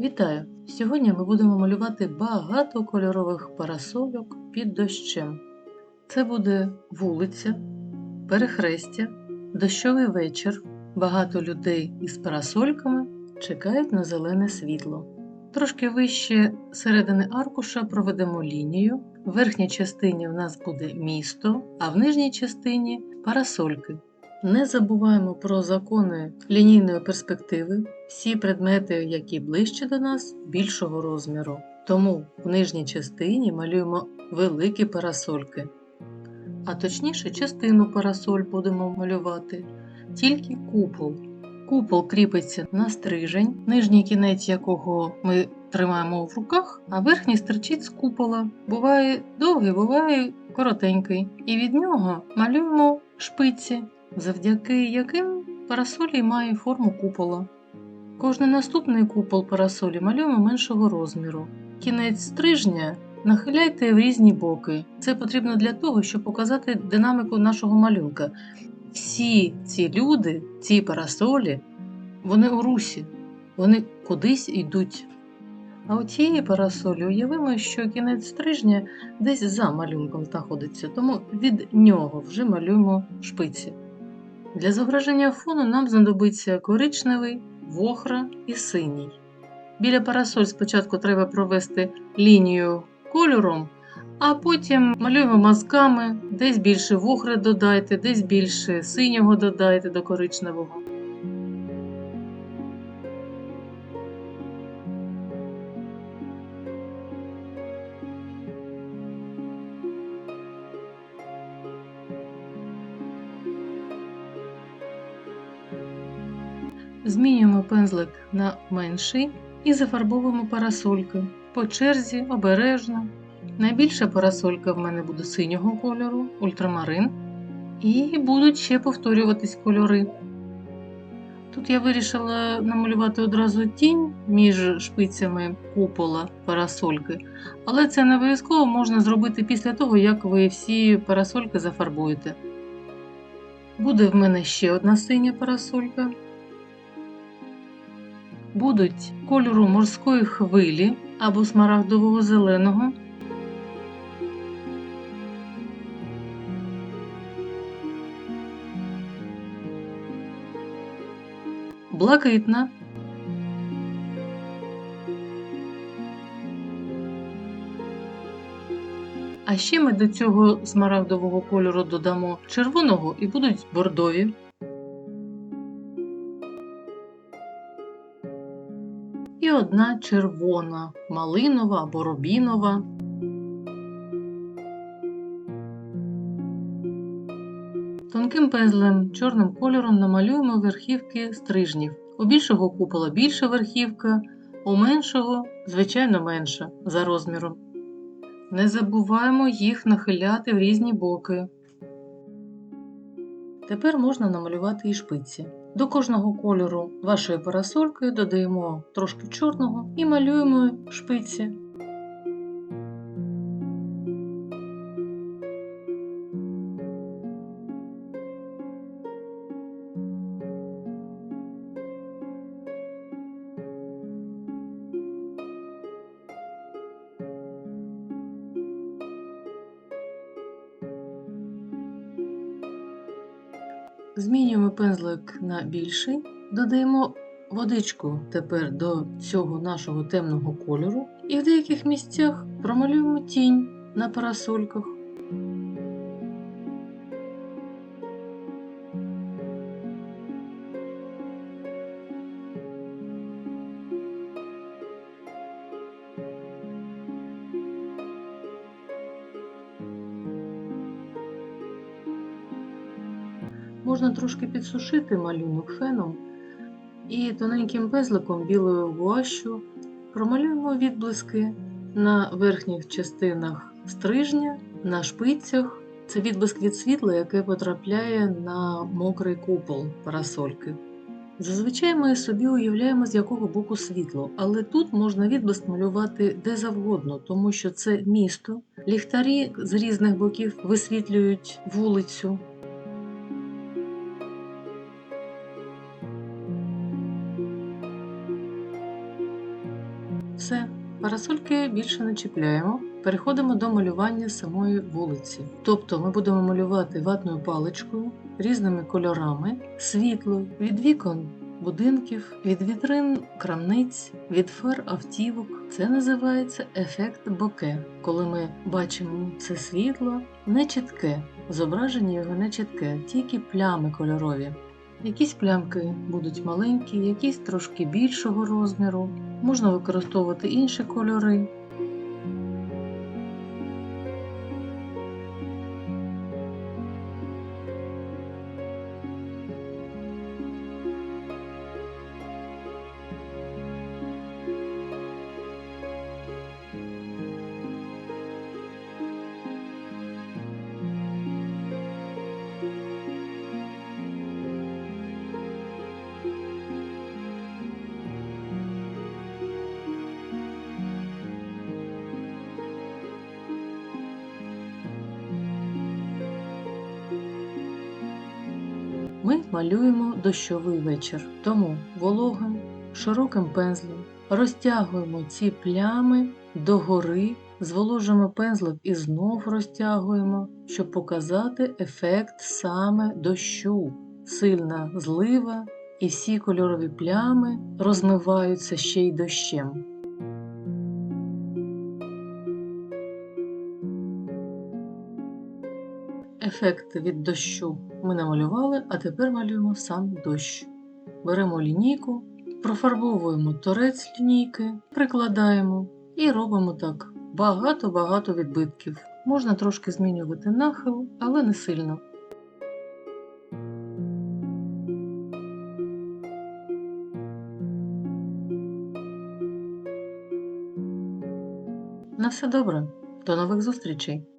Вітаю! Сьогодні ми будемо малювати багато кольорових парасольок під дощем. Це буде вулиця, перехрестя, дощовий вечір. Багато людей із парасольками чекають на зелене світло. Трошки вище середини аркуша проведемо лінію. В верхній частині в нас буде місто, а в нижній частині парасольки. Не забуваємо про закони лінійної перспективи. Всі предмети, які ближче до нас, більшого розміру. Тому в нижній частині малюємо великі парасольки. А точніше, частину парасоль будемо малювати, тільки купол. Купол кріпиться на стрижень, нижній кінець якого ми тримаємо в руках, а верхній стирчить з купола. Буває довгий, буває коротенький. І від нього малюємо шпиці, завдяки яким парасолі має форму купола. Кожний наступний купол парасолі малюємо меншого розміру. Кінець стрижня нахиляйте в різні боки. Це потрібно для того, щоб показати динаміку нашого малюнка. Всі ці люди, ці парасолі, вони у русі, вони кудись йдуть. А у цієї парасолі уявимо, що кінець стрижня десь за малюнком знаходиться, тому від нього вже малюємо шпиці. Для зображення фону нам знадобиться коричневий, вохра і синій. Біля парасоль спочатку треба провести лінію кольором, а потім малюємо мазками, десь більше вохри додайте, десь більше синього додайте до коричневого. Змінюємо пензлик на менший і зафарбовуємо парасольки. По черзі обережно. Найбільша парасолька в мене буде синього кольору, ультрамарин. І будуть ще повторюватись кольори. Тут я вирішила намалювати одразу тінь між шпицями купола парасольки, але це не обов'язково можна зробити після того, як ви всі парасольки зафарбуєте. Буде в мене ще одна синя парасолька будуть кольору морської хвилі або смарагдового зеленого. Блакитна. А ще ми до цього смарагдового кольору додамо червоного і будуть бордові. Одна червона, малинова або рубінова. Тонким пензлем чорним кольором намалюємо верхівки стрижнів. У більшого купола більша верхівка, у меншого, звичайно, менша за розміром. Не забуваємо їх нахиляти в різні боки. Тепер можна намалювати і шпиці. До кожного кольору вашої парасольки додаємо трошки чорного і малюємо шпиці. Змінюємо пензлик на більший, додаємо водичку тепер до цього нашого темного кольору і в деяких місцях промалюємо тінь на парасольках. Можна трошки підсушити малюнок феном і тоненьким пезликом білою гуашю промалюємо відблиски на верхніх частинах стрижня, на шпицях. Це відблиск від світла, яке потрапляє на мокрий купол парасольки. Зазвичай ми собі уявляємо, з якого боку світло, але тут можна відблиск малювати де завгодно, тому що це місто, ліхтарі з різних боків висвітлюють вулицю. Парасольки більше не чіпляємо. Переходимо до малювання самої вулиці. Тобто ми будемо малювати ватною паличкою різними кольорами, світло від вікон будинків, від вітрин крамниць, від фар автівок. Це називається ефект боке, коли ми бачимо це світло нечітке, зображення його нечітке, тільки плями кольорові. Якісь плямки будуть маленькі, якісь трошки більшого розміру. Можна використовувати інші кольори. Ми малюємо дощовий вечір, тому вологим, широким пензлем розтягуємо ці плями догори, зволожуємо пензлик і знов розтягуємо, щоб показати ефект саме дощу. Сильна злива, і всі кольорові плями розмиваються ще й дощем. Ефект від дощу ми намалювали, а тепер малюємо сам дощ. Беремо лінійку, профарбовуємо торець лінійки, прикладаємо і робимо так багато-багато відбитків. Можна трошки змінювати нахил, але не сильно. На все добре. До нових зустрічей!